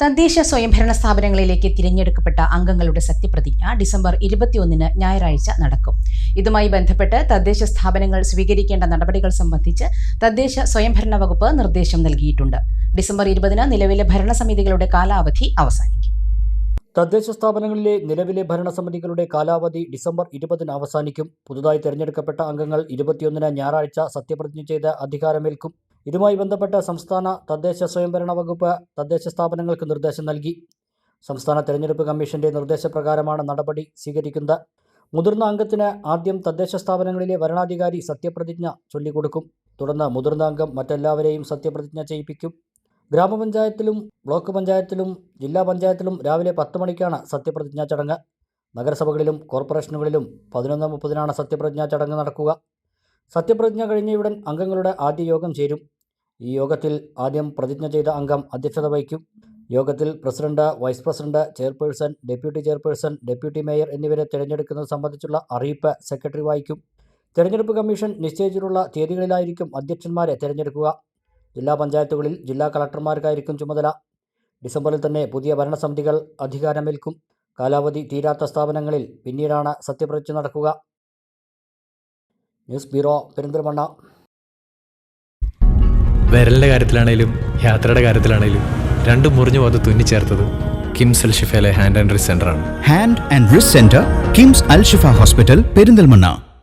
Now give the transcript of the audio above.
തദ്ദേശ സ്വയംഭരണ സ്ഥാപനങ്ങളിലേക്ക് തിരഞ്ഞെടുക്കപ്പെട്ട അംഗങ്ങളുടെ സത്യപ്രതിജ്ഞ ഡിസംബർ ഇരുപത്തിയൊന്നിന് ഞായറാഴ്ച നടക്കും. ഇതുമായി ബന്ധപ്പെട്ട് തദ്ദേശ സ്ഥാപനങ്ങൾ സ്വീകരിക്കേണ്ട നടപടികൾ സംബന്ധിച്ച് തദ്ദേശ സ്വയംഭരണ വകുപ്പ് നിർദ്ദേശം നൽകിയിട്ടുണ്ട്. ഡിസംബർ ഇരുപതിന് നിലവിലെ ഭരണസമിതികളുടെ കാലാവധി അവസാനിക്കും. തദ്ദേശ സ്ഥാപനങ്ങളിലെ നിലവിലെ ഭരണസമിതികളുടെ കാലാവധി ഡിസംബർ ഇരുപതിന് അവസാനിക്കും. പുതുതായി തെരഞ്ഞെടുക്കപ്പെട്ട അംഗങ്ങൾ ഇരുപത്തിയൊന്നിന് ഞായറാഴ്ച സത്യപ്രതിജ്ഞ ചെയ്ത് അധികാരമേൽക്കും. ഇതുമായി ബന്ധപ്പെട്ട് സംസ്ഥാന തദ്ദേശ സ്വയംഭരണ വകുപ്പ് തദ്ദേശ സ്ഥാപനങ്ങൾക്ക് നിർദ്ദേശം നൽകി. സംസ്ഥാന തെരഞ്ഞെടുപ്പ് കമ്മീഷന്റെ നിർദ്ദേശപ്രകാരമാണ് നടപടി സ്വീകരിക്കുന്നത്. മുതിർന്ന അംഗത്തിന് ആദ്യം തദ്ദേശ സ്ഥാപനങ്ങളിലെ വരണാധികാരി സത്യപ്രതിജ്ഞ ചൊല്ലിക്കൊടുക്കും. തുടർന്ന് മുതിർന്ന അംഗം മറ്റെല്ലാവരെയും സത്യപ്രതിജ്ഞ ചെയ്യിപ്പിക്കും. ഗ്രാമപഞ്ചായത്തിലും ബ്ലോക്ക് പഞ്ചായത്തിലും ജില്ലാ പഞ്ചായത്തിലും രാവിലെ പത്ത് മണിക്കാണ് സത്യപ്രതിജ്ഞാ ചടങ്ങ്. നഗരസഭകളിലും കോർപ്പറേഷനുകളിലും പതിനൊന്ന് മുപ്പതിനാണ് സത്യപ്രതിജ്ഞാ ചടങ്ങ് നടക്കുക. സത്യപ്രതിജ്ഞ ഉടൻ അംഗങ്ങളുടെ ആദ്യ യോഗം ചേരും. ഈ യോഗത്തിൽ ആദ്യം പ്രതിജ്ഞ ചെയ്ത അംഗം അധ്യക്ഷത വഹിക്കും. യോഗത്തിൽ president vice president chairperson deputy chairperson deputy mayor എന്നിവരെ തിരഞ്ഞെടുക്കുന്നത് സംബന്ധിച്ചുള്ള അറിയിപ്പ് സെക്രട്ടറി വായിക്കും. തിരഞ്ഞെടുപ്പ് കമ്മീഷൻ നിശ്ചയിച്ചിട്ടുള്ള തീയതികളിലായിരിക്കും അധ്യക്ഷന്മാരെ തിരഞ്ഞെടുക്കുക. ജില്ലാ പഞ്ചായത്തുകളിൽ ജില്ലാ കളക്ടർമാർക്കായിരിക്കും ചുമതല. ഡിസംബറിൽ തന്നെ പുതിയ ഭരണസമിതികൾ അധികാരമേൽക്കും. കാലാവധി തീരാത്ത സ്ഥാപനങ്ങളിൽ പിന്നീടാണ് സത്യപ്രതിജ്ഞ നടക്കുക. ന്യൂസ് ബ്യൂറോ പെരിന്തൽമണ്ണ വിരലിന്റെ കാര്യത്തിലാണേലും യാത്രയുടെ കാര്യത്തിലാണേലും രണ്ടും മുറിഞ്ഞു പോകാതെ തുന്നിച്ചേർത്തത് കിംസ് അൽ ഷിഫയിലെ hand and wrist സെന്ററാണ് hand and wrist centre KIMS Al Shifa hospital Perinthalmanna.